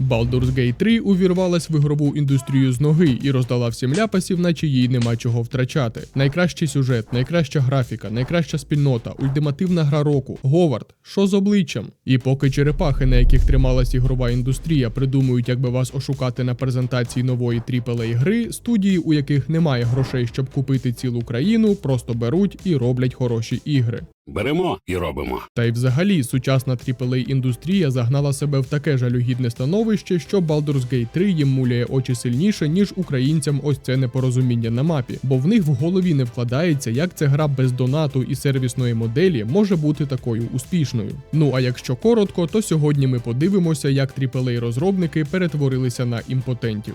Baldur's Gate 3 увірвалась в ігрову індустрію з ноги і роздала всім ляпасів, наче їй нема чого втрачати. Найкращий сюжет, найкраща графіка, найкраща спільнота, ультимативна гра року. Говард, що з обличчям? І поки черепахи, на яких трималась ігрова індустрія, придумують, як би вас ошукати на презентації нової AAA гри, студії, у яких немає грошей, щоб купити цілу країну, просто беруть і роблять хороші ігри. Беремо і робимо. Та й взагалі сучасна AAA індустрія загнала себе в таке жалюгідне становище, що Baldur's Gate 3 їм муляє очі сильніше, ніж українцям ось це непорозуміння на мапі, бо в них в голові не вкладається, як ця гра без донату і сервісної моделі може бути такою успішною. Ну а якщо коротко, то сьогодні ми подивимося, як AAA розробники перетворилися на імпотентів.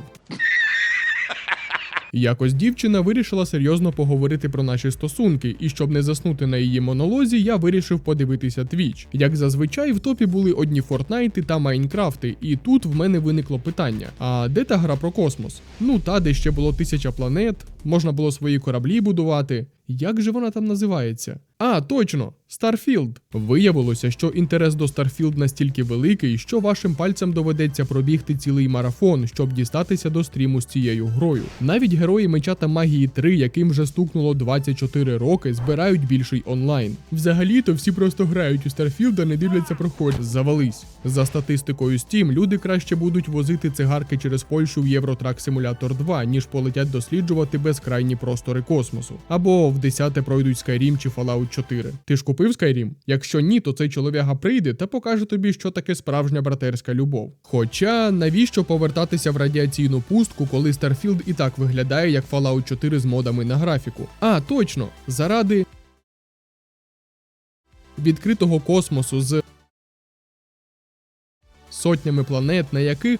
Якось дівчина вирішила серйозно поговорити про наші стосунки, і щоб не заснути на її монолозі, я вирішив подивитися твіч. Як зазвичай, в топі були одні Фортнайти та Майнкрафти, і тут в мене виникло питання: а де та гра про космос? Ну та де ще було тисяча планет, можна було свої кораблі будувати. Як же вона там називається? А, точно, Starfield. Виявилося, що інтерес до Starfield настільки великий, що вашим пальцям доведеться пробігти цілий марафон, щоб дістатися до стріму з цією грою. Навіть герої меча та магії 3, яким вже стукнуло 24 роки, збирають більший онлайн. Взагалі-то всі просто грають у Starfield, а не дивляться проходь. Завались. За статистикою Steam, люди краще будуть возити цигарки через Польщу в Євротрак Simulator 2, ніж полетять досліджувати безкрайні простори космосу. Або в 10-те пройдуть Skyrim чи Fallout 4. Ти ж купив Skyrim? Якщо ні, то цей чолов'яга прийде та покаже тобі, що таке справжня братерська любов. Хоча навіщо повертатися в радіаційну пустку, коли Starfield і так виглядає як Fallout 4 з модами на графіку? А, точно, заради відкритого космосу з сотнями планет, на яких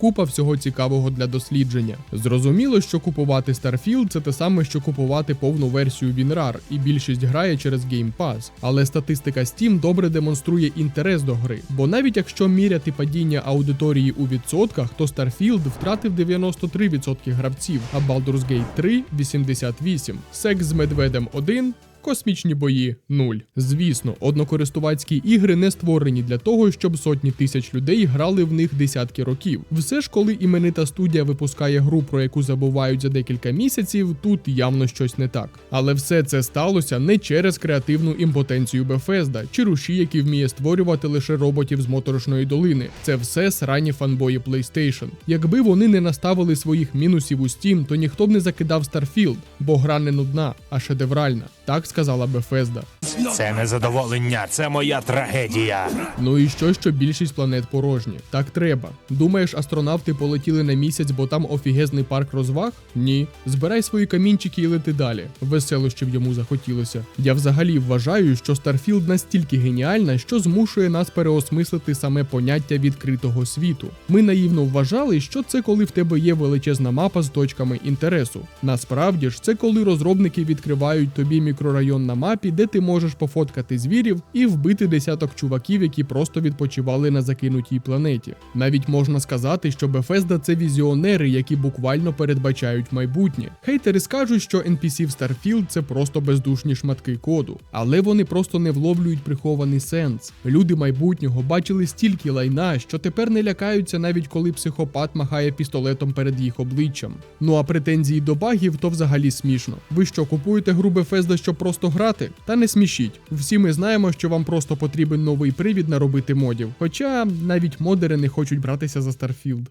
Купа всього цікавого для дослідження. Зрозуміло, що купувати Starfield це те саме, що купувати повну версію WinRAR, і більшість грає через Game Pass. Але статистика Steam добре демонструє інтерес до гри. Бо навіть якщо міряти падіння аудиторії у відсотках, то Starfield втратив 93% гравців, а Baldur's Gate 3 88%. Секс з медведем 1 Космічні бої 0. Звісно, однокористувацькі ігри не створені для того, щоб сотні тисяч людей грали в них десятки років. Все ж, коли іменита студія випускає гру, про яку забувають за декілька місяців, тут явно щось не так. Але все це сталося не через креативну імпотенцію Bethesda чи руші, які вміє створювати лише роботів з моторошної долини. Це все срані фанбої PlayStation. Якби вони не наставили своїх мінусів у Steam, то ніхто б не закидав Starfield, бо гра не нудна, а шедевральна. Так сказала Bethesda. Це не задоволення, це моя трагедія. Ну і що, що більшість планет порожні? Так треба. Думаєш, астронавти полетіли на місяць, бо там офігезний парк розваг? Ні. Збирай свої камінчики і лети далі. Весело, щоб йому захотілося. Я взагалі вважаю, що Starfield настільки геніальна, що змушує нас переосмислити саме поняття відкритого світу. Ми наївно вважали, що це коли в тебе є величезна мапа з точками інтересу. Насправді ж, це коли розробники відкривають тобі мікрорайон на мапі, де ти можеш пофоткати звірів і вбити десяток чуваків, які просто відпочивали на закинутій планеті. Навіть можна сказати, що Bethesda – це візіонери, які буквально передбачають майбутнє. Хейтери скажуть, що NPC в Starfield – це просто бездушні шматки коду, але вони просто не вловлюють прихований сенс. Люди майбутнього бачили стільки лайна, що тепер не лякаються навіть коли психопат махає пістолетом перед їх обличчям. Ну а претензії до багів то взагалі смішно. Ви що, купуєте гру Bethesda, щоб просто грати? Та не смішіть. Всі ми знаємо, що вам просто потрібен новий привід наробити модів. Хоча навіть модери не хочуть братися за Starfield.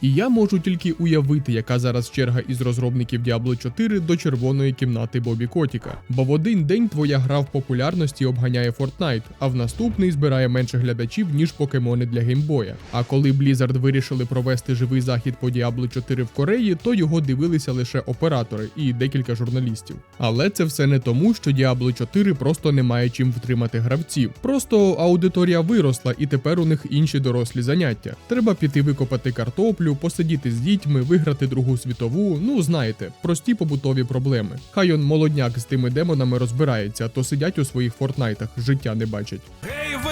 І я можу тільки уявити, яка зараз черга із розробників Diablo 4 до червоної кімнати Бобі Котіка. Бо в один день твоя гра в популярності обганяє Fortnite, а в наступний збирає менше глядачів, ніж покемони для геймбоя. А коли Blizzard вирішили провести живий захід по Diablo 4 в Кореї, то його дивилися лише оператори і декілька журналістів. Але це все не тому, що Diablo 4 просто не має чим втримати гравців. Просто аудиторія виросла, і тепер у них інші дорослі заняття. Треба піти викопати картоплю, посидіти з дітьми, виграти Другу світову. Ну знаєте, прості побутові проблеми. Хай он молодняк з тими демонами розбирається, то сидять у своїх фортнайтах, життя не бачать. Гей, люди!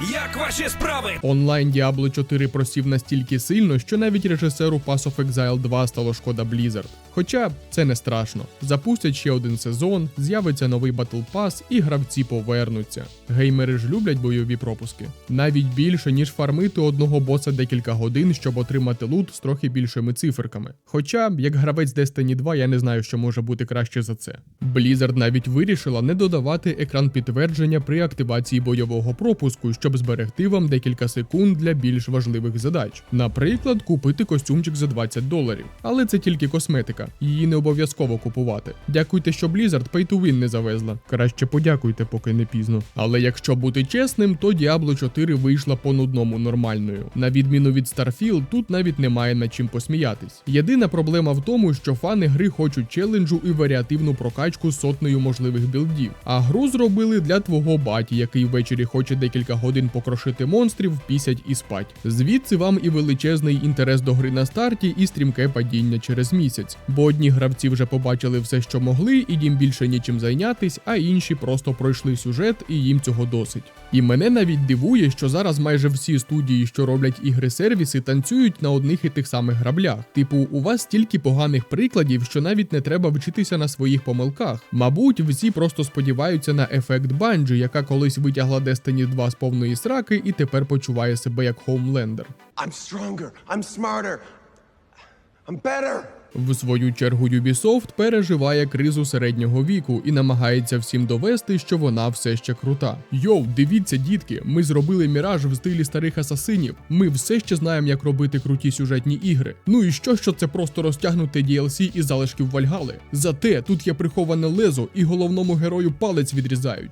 Як ваші справи? Онлайн Diablo 4 просів настільки сильно, що навіть режисеру Pass of Exile 2 стало шкода Blizzard. Хоча це не страшно. Запустять ще один сезон, з'явиться новий Battle Pass і гравці повернуться. Геймери ж люблять бойові пропуски. Навіть більше, ніж фармити одного боса декілька годин, щоб отримати лут з трохи більшими циферками. Хоча, як гравець Destiny 2, я не знаю, що може бути краще за це. Blizzard навіть вирішила не додавати екран підтвердження при активації бойового пропуску, щоб зберегти вам декілька секунд для більш важливих задач. Наприклад, купити костюмчик за 20 доларів. Але це тільки косметика, її не обов'язково купувати. Дякуйте, що Blizzard Pay to Win не завезла. Краще подякуйте, поки не пізно. Але якщо бути чесним, то Diablo 4 вийшла по нудному нормальною. На відміну від Starfield, тут навіть немає над чим посміятись. Єдина проблема в тому, що фани гри хочуть челенджу і варіативну прокачку з сотнею можливих білдів. А гру зробили для твого баті, який ввечері хоче декілька годин покрошити монстрів, пісять і спать. Звідси вам і величезний інтерес до гри на старті, і стрімке падіння через місяць. Бо одні гравці вже побачили все, що могли, і їм більше нічим зайнятись, а інші просто пройшли сюжет, і їм цього досить. І мене навіть дивує, що зараз майже всі студії, що роблять ігри-сервіси, танцюють на одних і тих самих граблях. Типу, у вас стільки поганих прикладів, що навіть не треба вчитися на своїх помилках. Мабуть, всі просто сподіваються на ефект банджі, яка колись витягла Destiny 2 з повної сраки і тепер почуває себе як Хоумлендер. I'm stronger. I'm smarter. I'm better. В свою чергу Ubisoft переживає кризу середнього віку і намагається всім довести, що вона все ще крута. Йоу, дивіться, дітки, ми зробили міраж в стилі старих асасинів. Ми все ще знаємо, як робити круті сюжетні ігри. Ну і що, що це просто розтягнуте DLC із залишків Вальгали? Зате тут є приховане лезо, і головному герою палець відрізають.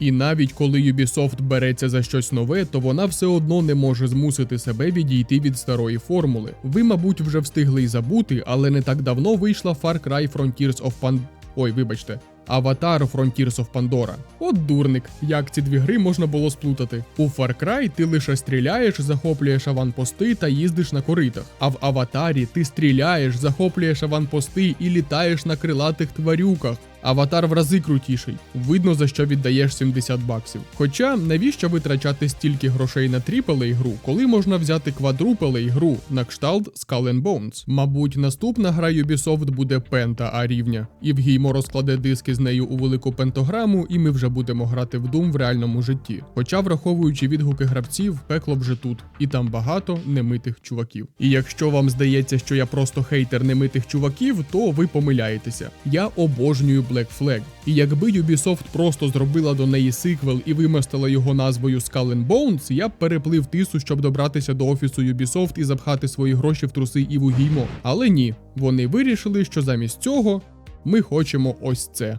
І навіть коли Ubisoft береться за щось нове, то вона все одно не може змусити себе відійти від старої формули. Ви, мабуть, вже встигли й забути, але не так давно вийшла Far Cry Frontiers of Pan... Ой, вибачте. Аватар Frontiers of Pandora. От дурник, як ці дві гри можна було сплутати. У Far Cry ти лише стріляєш, захоплюєш аванпости та їздиш на коритах. А в Аватарі ти стріляєш, захоплюєш аванпости і літаєш на крилатих тварюках. Аватар в рази крутіший. Видно за що віддаєш 70 баксів. Хоча навіщо витрачати стільки грошей на тріпелей гру, коли можна взяти квадрупелей гру на кшталт Skull and Bones? Мабуть, наступна гра Ubisoft буде пента А рівня. І Вгіймо розкладе диски з нею у велику пентограму, і ми вже будемо грати в Doom в реальному житті. Хоча, враховуючи відгуки гравців, пекло вже тут, і там багато немитих чуваків. І якщо вам здається, що я просто хейтер немитих чуваків, то ви помиляєтеся. Я обожнюю Black Flag. І якби Ubisoft просто зробила до неї сиквел і вимостила його назвою Skull and Bones, я б переплив тису, щоб добратися до офісу Ubisoft і запхати свої гроші в труси і вугіймо. Але ні, вони вирішили, що замість цього ми хочемо ось це.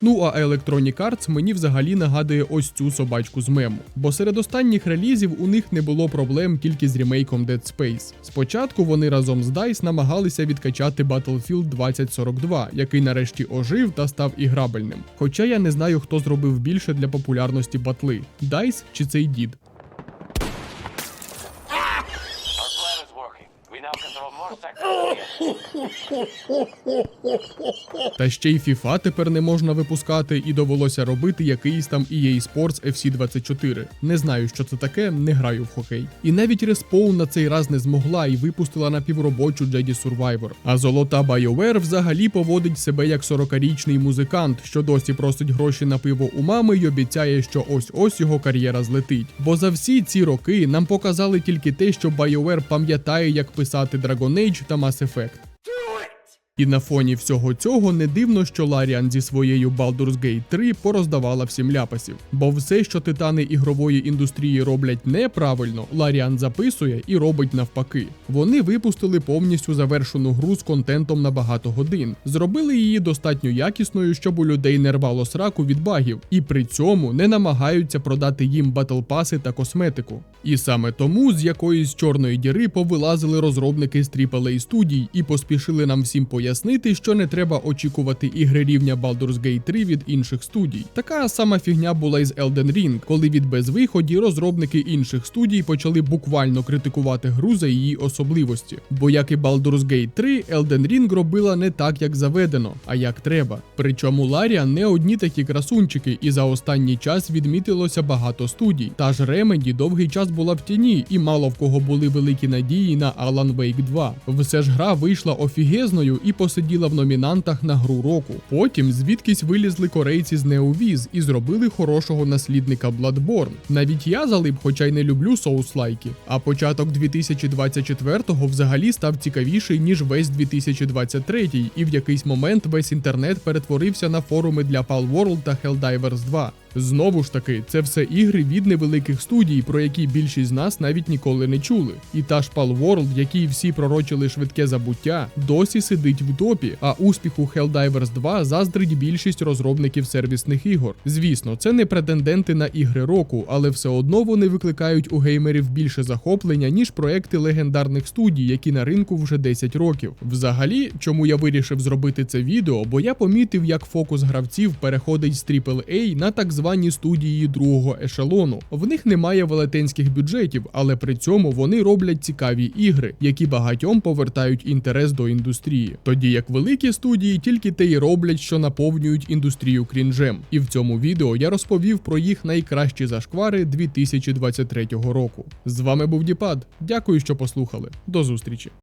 Ну а Electronic Arts мені взагалі нагадує ось цю собачку з мему. Бо серед останніх релізів у них не було проблем тільки з ремейком Dead Space. Спочатку вони разом з DICE намагалися відкачати Battlefield 2042, який нарешті ожив та став іграбельним. Хоча я не знаю, хто зробив більше для популярності батли DICE чи цей дід. Та ще й FIFA тепер не можна випускати, і довелося робити якийсь там EA Sports FC24. Не знаю, що це таке, не граю в хокей. І навіть Respawn на цей раз не змогла і випустила напівробочу Jedi Survivor. А золота BioWare взагалі поводить себе як 40-річний музикант, що досі просить гроші на пиво у мами й обіцяє, що ось ось його кар'єра злетить. Бо за всі ці роки нам показали тільки те, що BioWare пам'ятає, як писати começar Dragon Age da Mass Effect. І на фоні всього цього не дивно, що Ларіан зі своєю Baldur's Gate 3 пороздавала всім ляпасів. Бо все, що титани ігрової індустрії роблять неправильно, Ларіан записує і робить навпаки. Вони випустили повністю завершену гру з контентом на багато годин, зробили її достатньо якісною, щоб у людей не рвало сраку від багів, і при цьому не намагаються продати їм батлпаси та косметику. І саме тому з якоїсь чорної діри повилазили розробники з AAA студій і поспішили нам всім пояснити, пояснити, що не треба очікувати ігри рівня Baldur's Gate 3 від інших студій. Така сама фігня була й з Elden Ring, коли від безвиході розробники інших студій почали буквально критикувати гру за її особливості. Бо як і Baldur's Gate 3, Elden Ring робила не так, як заведено, а як треба. Причому Ларія не одні такі красунчики, і за останній час відмітилося багато студій. Та ж Remedy довгий час була в тіні, і мало в кого були великі надії на Alan Wake 2. Все ж гра вийшла офігезною і посиділа в номінантах на гру року. Потім звідкись вилізли корейці з NeoViz і зробили хорошого наслідника Bloodborne. Навіть я залип, хоча й не люблю соус-лайки. А початок 2024-го взагалі став цікавіший, ніж весь 2023, і в якийсь момент весь інтернет перетворився на форуми для Palworld та Helldivers 2. Знову ж таки, це все ігри від невеликих студій, про які більшість з нас навіть ніколи не чули. І та ж Palworld, який всі пророчили швидке забуття, досі сидить в топі, а успіху Helldivers 2 заздрить більшість розробників сервісних ігор. Звісно, це не претенденти на ігри року, але все одно вони викликають у геймерів більше захоплення, ніж проекти легендарних студій, які на ринку вже 10 років. Взагалі, чому я вирішив зробити це відео, бо я помітив, як фокус гравців переходить з AAA на так звані студії другого ешелону. В них немає велетенських бюджетів, але при цьому вони роблять цікаві ігри, які багатьом повертають інтерес до індустрії. Тоді як великі студії тільки те й роблять, що наповнюють індустрію крінжем. І в цьому відео я розповів про їх найкращі зашквари 2023 року. З вами був Діпад. Дякую, що послухали. До зустрічі.